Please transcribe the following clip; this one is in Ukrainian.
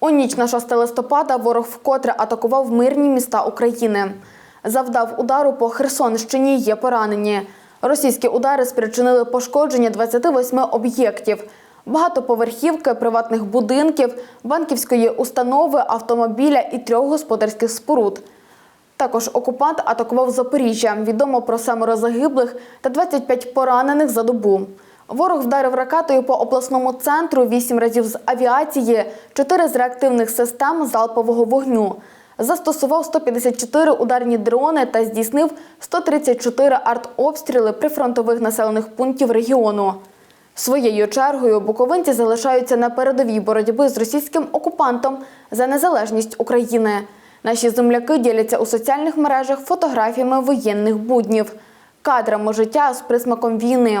У ніч на 6 листопада ворог вкотре атакував мирні міста України. Завдав удару по Херсонщині, є поранені. Російські удари спричинили пошкодження 28 об'єктів. Багатоповерхівки, приватних будинків, банківської установи, автомобіля і трьох господарських споруд. Також окупант атакував Запоріжжя. Відомо про семеро загиблих та 25 поранених за добу. Ворог вдарив ракетою по обласному центру 8 разів з авіації, 4 з реактивних систем залпового вогню. Застосував 154 ударні дрони та здійснив 134 артобстріли прифронтових населених пунктів регіону. Своєю чергою буковинці залишаються на передовій боротьби з російським окупантом за незалежність України. Наші земляки діляться у соціальних мережах фотографіями воєнних буднів, кадрами життя з присмаком війни.